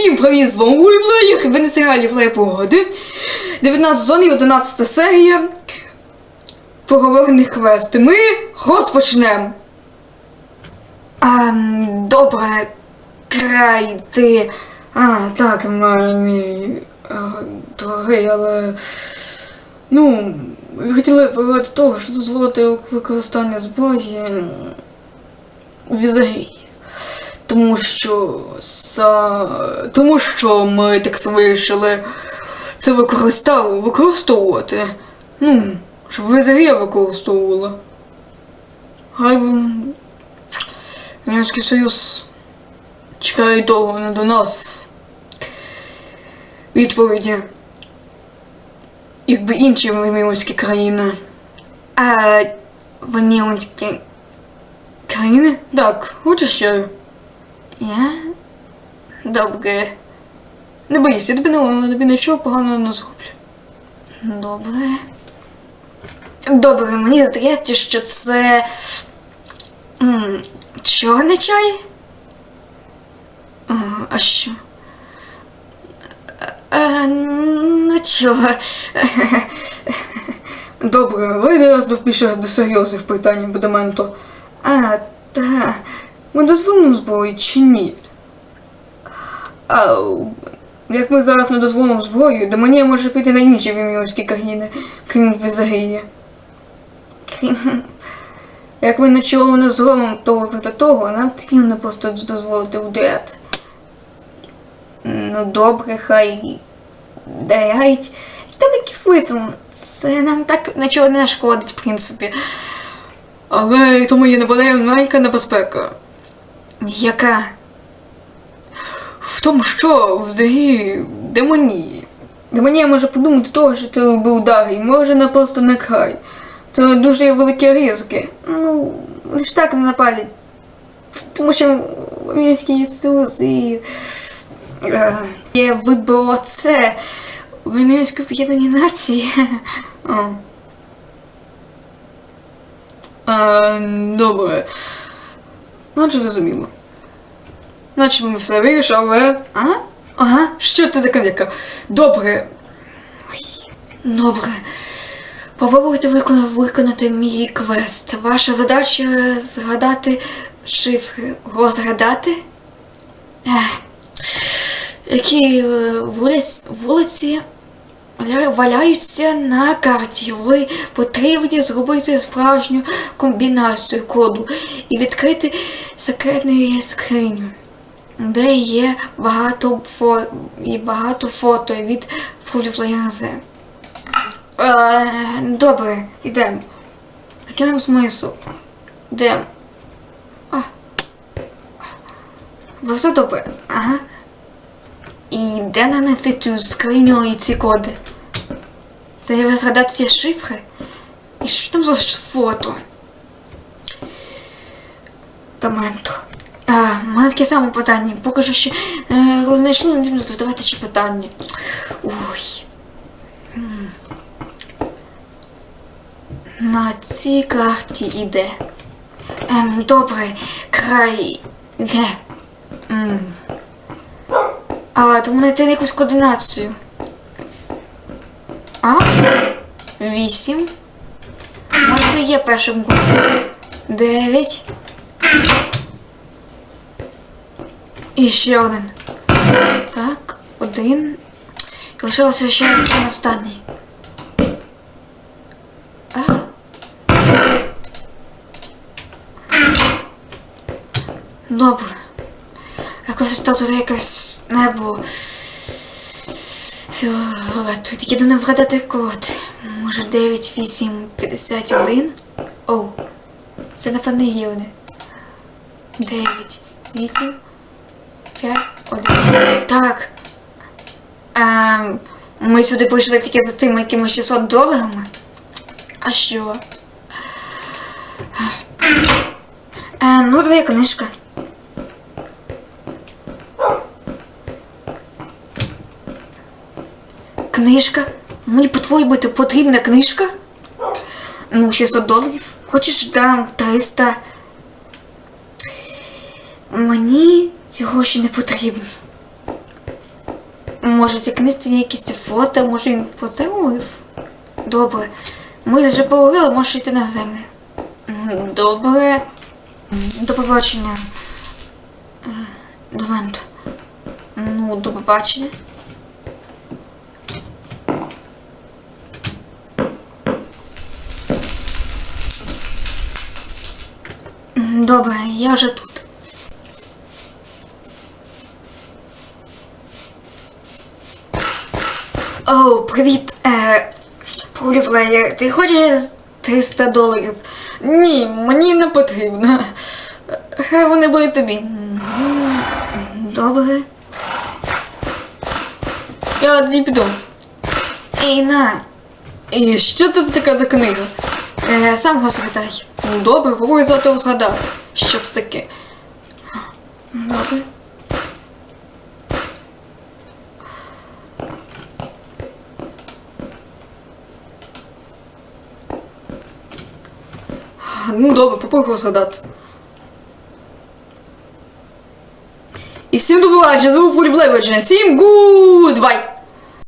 Всім привіт, з вами Улюблеєр, ви на серіалі Флея Погоди. 19 сезон і 11 серія. Поговорені квести. Ми розпочнемо. А, добре, край ти. А, так, мій, е, дорогий, але. Ну, хотіли поговорити того, що дозволити використання зброї у візарі. Тому що са... тому що ми так вирішили це використав... використовувати. Ну, щоб візарія використовувала. Хай ви- Німецький Союз чекає довго не до нас. Відповіді. Якби інші вимірські країни. А вимірські країни? Так, хочеш ще? Я? Добре. Не боїся, я тобі, не, тобі нічого поганого не зроблю. Добре. Добре, мені здається, що це. Чорний чай? А, а що? Е, нічого. Добре, вийди раз до більше до серйозних питань буде менто. А, та. Ми дозволимо зброю чи ні? А, як ми зараз не дозволимо зброю, Демонія може піти на інші вім'йонські країни, крім Візагії. Крім... Як ми нічого не зробимо того проти того, нам потрібно просто дозволити ударяти. Ну добре, хай дають. Там який смисл? Це нам так нічого не шкодить, в принципі. Але тому є маленька небезпека. Яка? В тому, що взагалі демонії. Демонія може подумати того, що ти робив удар, і може не просто не край. Це дуже великі ризики. Ну, лише так не напалять. Тому що Міський Ісус і е, є ВБОЦ, Вимірське об'єднані нації. О. Е, добре. Наче зрозуміло. Наче ми все вирішили, але. Ага? Ага, що ти за коньяка? Добре. Ой. Добре. Попробуйте виконати, мій квест. Ваша задача згадати шифри. Розгадати? Які е, вулиці валяються на карті. Ви потрібні зробити справжню комбінацію коду і відкрити секретну скриню, де є багато фо... і багато фото від Фуліфлеянзе. Е, добре, йдемо. Який нам смисл? Йдемо. Ви все добре? Ага. І де нанести цю скриню і ці коди? Це розгадати ці шифри? І що там за фото? Таменто. А, у мене таке саме питання. Поки що ще е, йшло, не будемо задавати ще питання. Ой. На цій карті іде. Ем, добре, край іде. М. А, тому знайти якусь координацію. А? Вісім. Може є першим курсом. Дев'ять. І ще один. Так, один. І лишилося ще один останній. А. Добре. Якось став тут якесь небо. Фіолетове. Тільки до не вгадати код. Може 9, 8, 51? Оу. Це напевно вони. 9, 8, 5, 1. Так. Ем, ми сюди прийшли тільки за тими якимось 600 доларами. А що? Е, ну, де книжка. Книжка? Мені по-твоєму потрібна книжка? Ну, 600 доларів. Хочеш дам 300. Мені ці гроші не потрібні. Може, в цій книжці є якісь фото, може він про це говорив? Добре. Ми вже поговорили, можеш йти на землю. Добре. До побачення. Е, До моменту. Ну, до побачення. Добре, я вже тут. Оу, привіт. Е, Пролівлеєр, ти хочеш 300 доларів? Ні, мені не потрібно. Хай вони будуть тобі. Добре. Я тоді піду. Ей, на. І що це така за книга? Е, сам розгадай. Добре, попробуй завтра розгадати. Що це таке? Добре. Ну, добре, попробуй розгадати. І всім добра, я звук Фулі Блеведжен. Всім гудбай!